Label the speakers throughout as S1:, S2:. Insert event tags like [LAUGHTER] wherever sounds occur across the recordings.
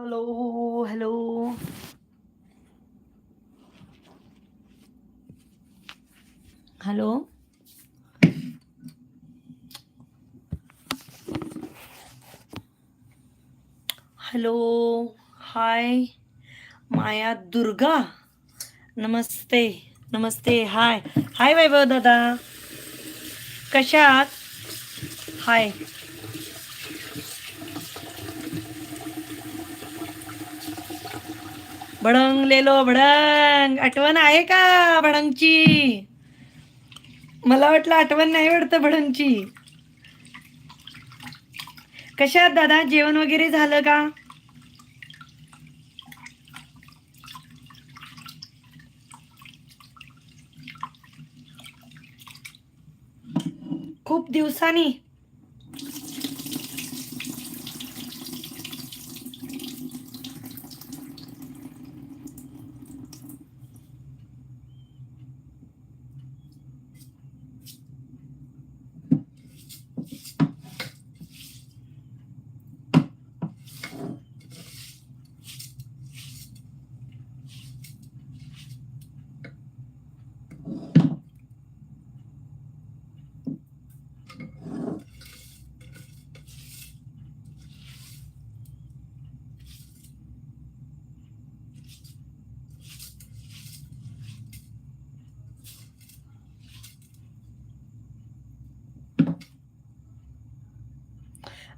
S1: Hello hello hello hello hi Maya Durga नमस्ते नमस्ते hi hi Vaibhav दादा कशात हाय भडंग लेलो भडंग. आठवण आहे का भडंगची? मला वाटलं आठवण नाही वाटतं भडंगची. कशा दादा? जेवण वगैरे झालं का? खूप दिवसांनी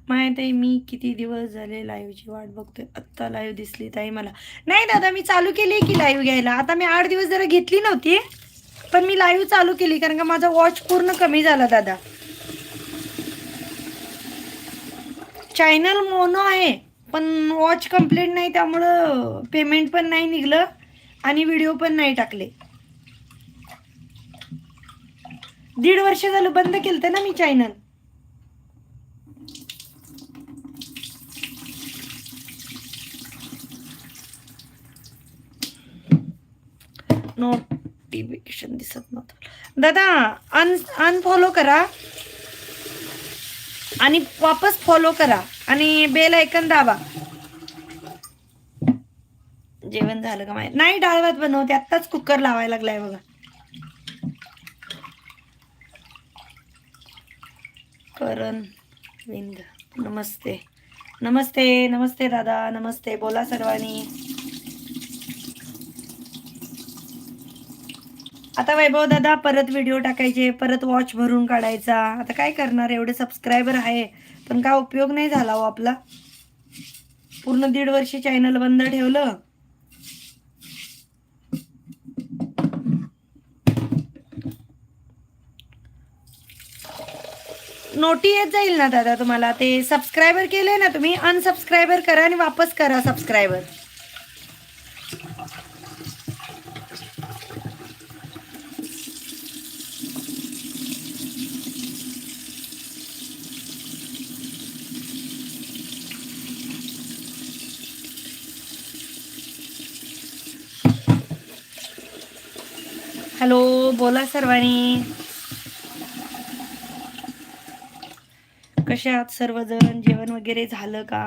S1: माहिती आहे मी किती दिवस झाले लाईव्हची वाट बघतोय. आत्ता लाईव्ह दिसली ताई मला. नाही दादा मी चालू केली की लाईव्ह घ्यायला. आता मी आठ दिवस जरा घेतली नव्हती पण मी लाईव्ह चालू केली कारण का माझा वॉच पूर्ण कमी झाला दादा. चॅनल मोनो आहे पण वॉच कंप्लीट नाही त्यामुळं पेमेंट पण नाही निघलं आणि व्हिडिओ पण नाही टाकले. दीड वर्ष झालं बंद केलं ना मी चॅनल नोटिफिकेशन दिसत नव्हतं. दादा अन अनफॉलो करा. आणि वापस फॉलो करा. आणि बेल ऐकन दाबा. जेवण झालं का माहिती? नाही डाळ भात बनवते. आत्ताच कुकर लावायला लागलाय बघा. करण विंद नमस्ते. नमस्ते नमस्ते दादा. नमस्ते. बोला सर्वांनी. आता वैभव दादा परत व्हिडिओ टाकायचे परत वॉच भरून काढायचा. आता काय करणार? एवढे सबस्क्रायबर आहे. पण काय उपयोग नाही झाला हो आपला. पूर्ण दीड वर्ष चॅनल बंद ठेवलं. नोटी येत जाईल ना दादा तुम्हाला? ते सबस्क्रायबर केले ना तुम्ही अनसबस्क्रायबर करा आणि वापस करा सबस्क्रायबर हॅलो बोला सर्वांनी. कसे आहात सर्वजण? जेवण वगैरे झालं का?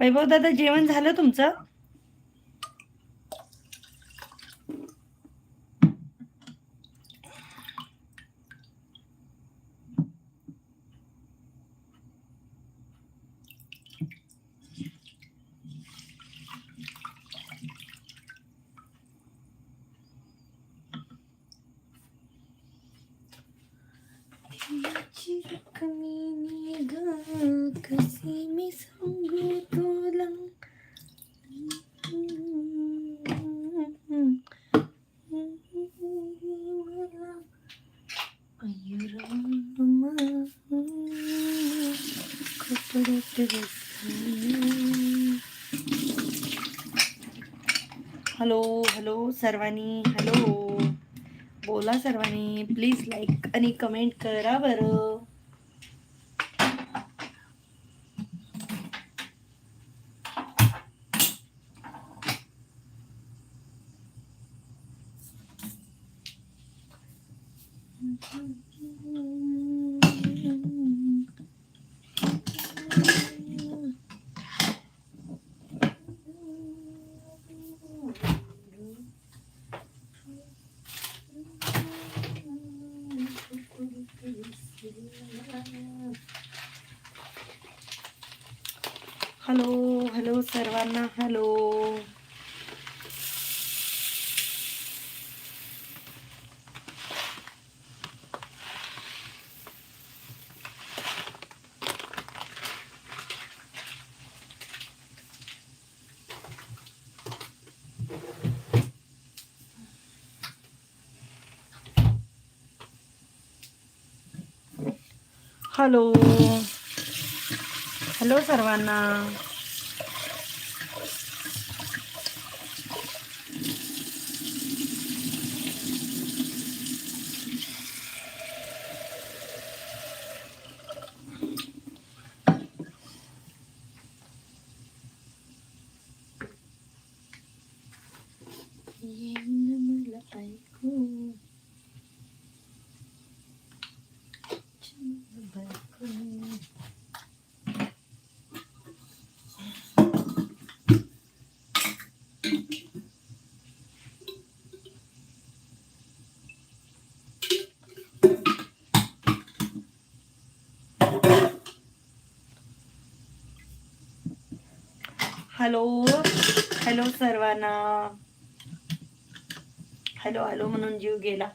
S1: वैभव दादा जेवण झालं तुमचं तुझी रकमेने ग कशी मी सांगू तुला हॅलो हॅलो सर्वांनी हॅलो. बोला सर्वांनी प्लीज लाईक आणि कमेंट करा बरं. हॅलो हॅलो सर्वांना. हॅलो. हॅलो सर्वांना. हॅलो हॅलो म्हणून जीव गेला.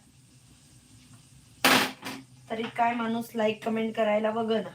S1: तरी काय माणूस लाईक कमेंट करायला बघ ना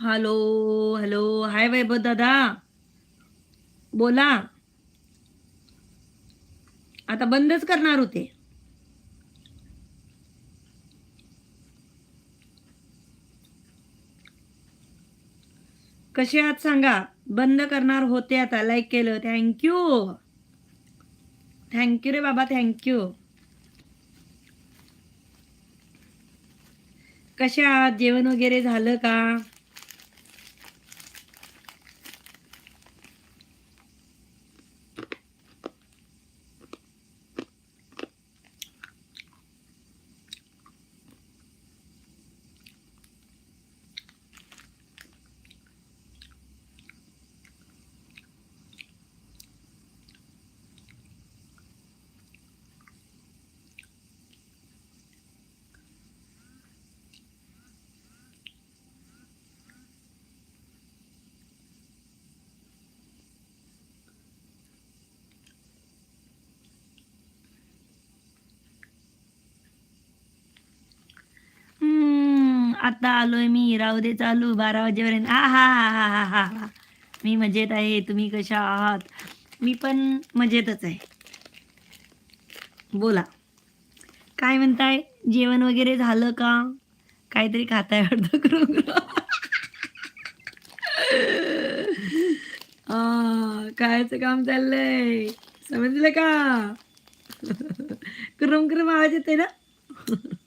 S1: हॅलो हॅलो हाय वैभव दादा. बोला. आता बंदच करणार होते. कसे आहात सांगा. बंद करणार होते आता. लाईक केलं. थँक्यू थँक्यू रे बाबा. थँक्यू कशा आहात? जेवण वगैरे झालं का? आता आलोय मी. राहू दे चालू. बारा वाजेपर्यंत. हा हा हा हा हा हा हा. मी मजेत आहे. तुम्ही कशा आहात? मी पण मजेतच आहे. बोला. काय म्हणताय? जेवण वगैरे झालं का? काहीतरी खाताय वाटतं. [LAUGHS] करून कायचं काम चाललंय? समजलं का? [LAUGHS] क्रम क्रम आवाज येते ना? [LAUGHS]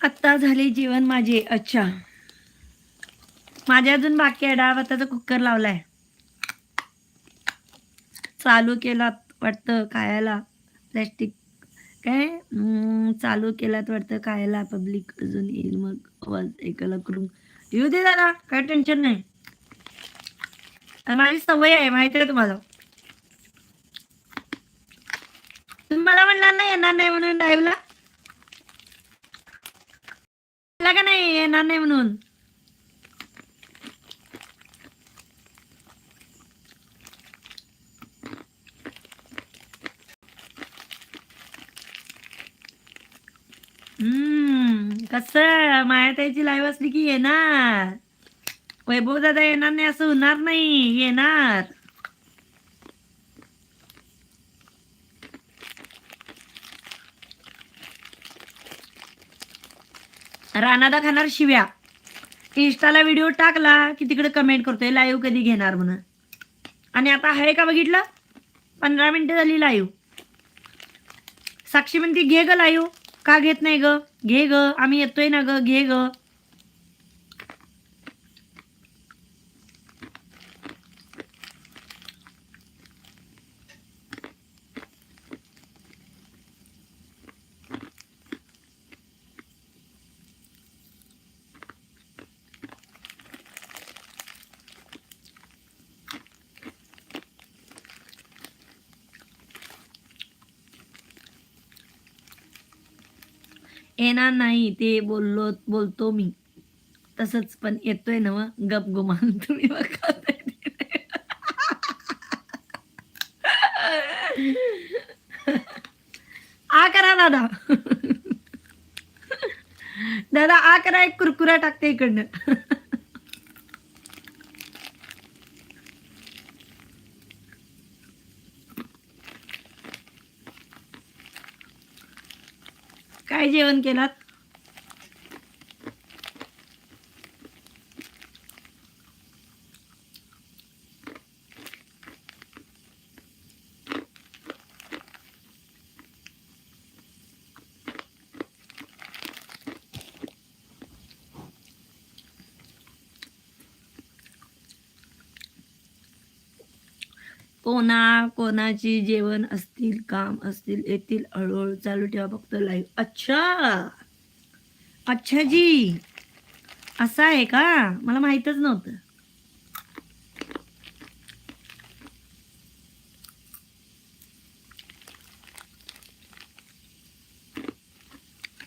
S1: आत्ता झाले जेवण माझे. अच्छा. माझ्या अजून बाकी आहे. डाळ भाताचा कुकर लावलाय. चालू केलात वाटतं खायला. प्लॅस्टिक. काय? चालू केलात वाटतं खायला. पब्लिक अजून येईल मग. आवाज ऐकायला करून. येऊ दे दादा. काय टेन्शन नाही. माझी सवय आहे. माहिती आहे तुम्हाला? तुम्ही मला म्हणणार नाही येणार नाही म्हणून लाईव्हला का नाही? येणार नाही म्हणून. हम्म कस? मायाताईची लाईव्ह असली की येणार. वैभव दादा येणार नाही असं होणार नाही. येणार. राणादा खाणार शिव्या. इंस्टाला व्हिडिओ टाकला की तिकडे कमेंट करतोय लाईव्ह कधी घेणार? म्हणून. आणि आता आहे का बघितलं? पंधरा मिनिटं झाली लाईव्ह साक्षी म्हणते घे ग लाईव्ह का घेत नाही ग? घे ग. आम्ही येतोय ना ग. घे ग. येणार नाही ते बोललो बोलतो मी. तसंच पण येतोय ना मग गप गुमान. [LAUGHS] तुम्ही बघा. आ करा दादा. दादा आ करा एक कुरकुरा टाकते इकडनं. काय जेवण केलात कोणा कोणाची जेवण असतील काम असतील येतील हळूहळू चालू ठेवा फक्त लाईव्ह अच्छा! अच्छा जी! असं आहे का? मला माहीतच नव्हतं.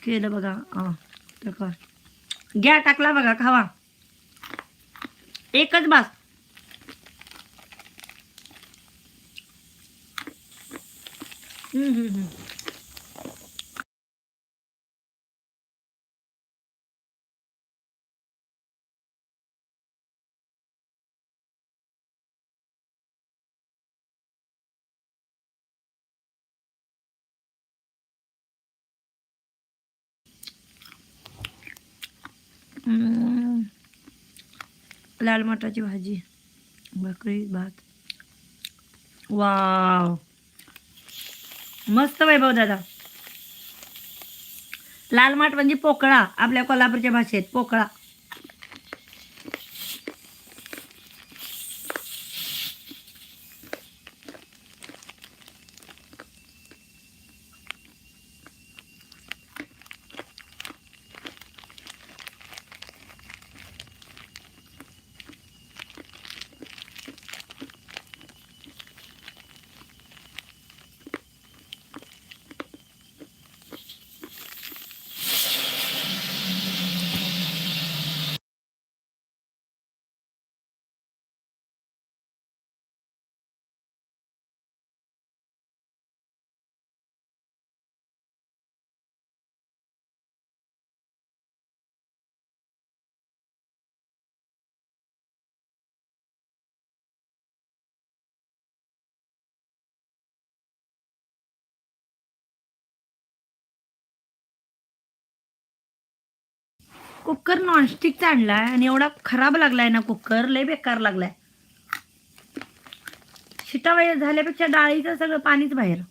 S1: केलं बघा. हा, घ्या टाकला बघा खावा. एकच बास. हम्म, हम्म, हम्म. हम्म. लाल मटाची भाजी भाकरी भात वाव मस्त वैभव दादा. लाल माठ म्हणजे पोकळा आपल्या कोल्हापूरच्या भाषेत पोकळा. कुकर नॉनस्टिकचा आणलाय आणि एवढा खराब लागलाय ना कुकर लय बेकार लागलाय. शिटा वेळ झाल्यापेक्षा डाळीचं सगळं पाणीच बाहेर.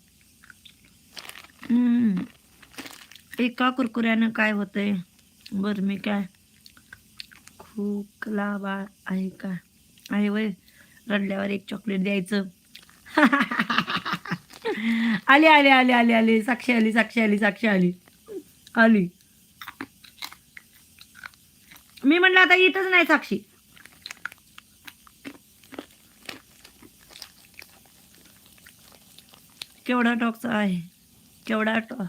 S1: एका कुरकुऱ्यानं काय होतंय? बर मी काय? खोकला बाळ आहे का? आहे वय रडल्यावर एक चॉकलेट द्यायचं. [LAUGHS] आली आली आली आली आली. साक्षी आली साक्षी आली साक्षी आली. आली. मी म्हणलं आता इथंच नाही साक्षी. केवढा टॉकचा आहे केवढा टॉ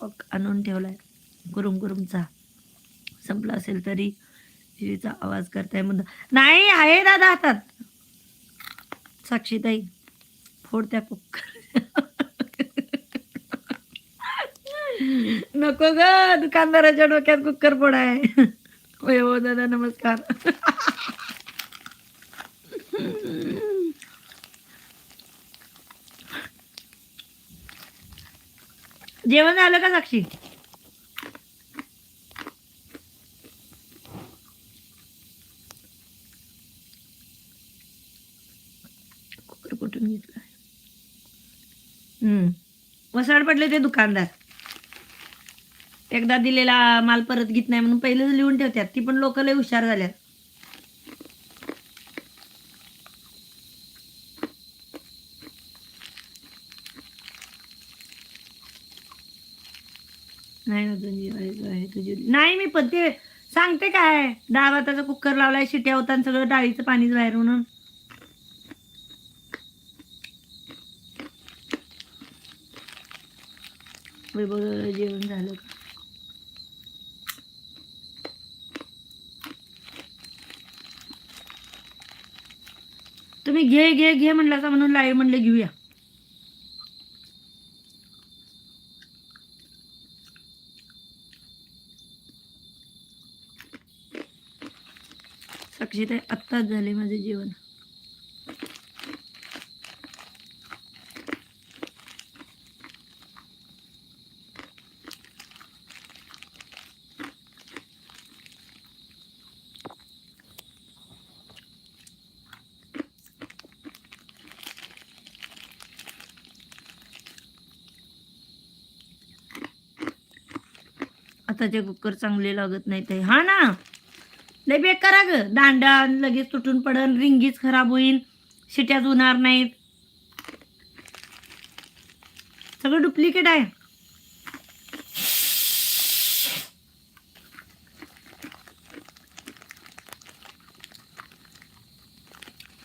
S1: टॉक आणून ठेवलाय. गुरुम गुरुमचा. संपला असेल तरी तिचा आवाज करताय म्हणून. नाही आहे दादा हातात. साक्षीताई फोडत्या कुकर [LAUGHS] नको ग दुकानदाराच्या डोक्यात कुकर फोडाय. होय हो दादा नमस्कार. जेवण झालं का साक्षी? कुठून घेतलं? हम्म. वसाड पडले ते दुकानदार. एकदा दिलेला माल परत घेत नाही म्हणून पहिलेच लिहून ठेवतात. ती पण लोक लय हुशार झाल्यात. नाही आहे तुझी नाही मी पण ते सांगते काय? डाळ भाताचा कुकर लावलाय शिट्या होता आणि सगळं डाळीचं पाणीच बाहेर म्हणून. जेवण झालं का? तुम्ही घे घे घे म्हणलं म्हणून लाईव्ह म्हणले घेऊया. साक्षीताई आत्ताच झाले माझे जेवण. आताचे कुकर चांगले लागत नाही ते. हा ना? लय बेकार ग दांडा लगेच तुटून पडन रिंगीच खराब होईल शिट्याच होणार नाहीत. सगळं डुप्लिकेट आहे.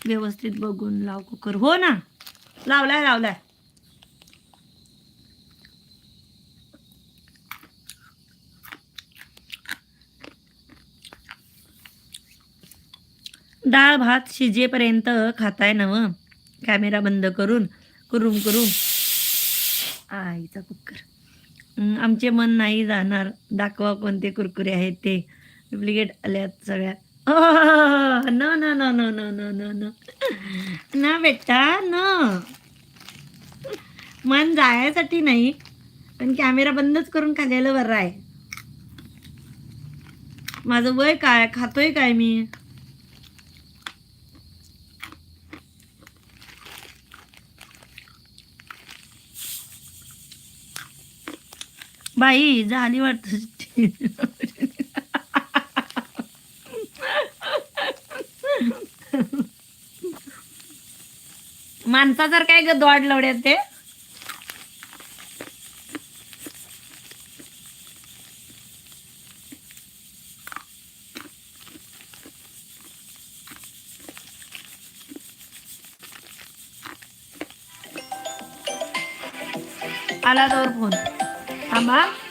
S1: व्यवस्थित बघून लाव कुकर. हो ना? लावलाय लावलाय. डाळ भात शिजेपर्यंत खाताय ना कॅमेरा बंद करून कुरुम कुरुम आईचा कुकर आमचे मन नाही जाणार. दाखवा कोणते कुरकुरे आहेत ते. डुप्लिकेट आल्यात सगळ्या. [LAUGHS] न न न न न न न न. ना बेटा न. मन जायसाठी नाही पण कॅमेरा बंदच करून खाल्लेलं बरं आहे. माझं वय काय खातोय काय मी? बाई झाली वाटत. माणसा जर काय ग दोड लवड्यात ते. आला तर फोन. mamá.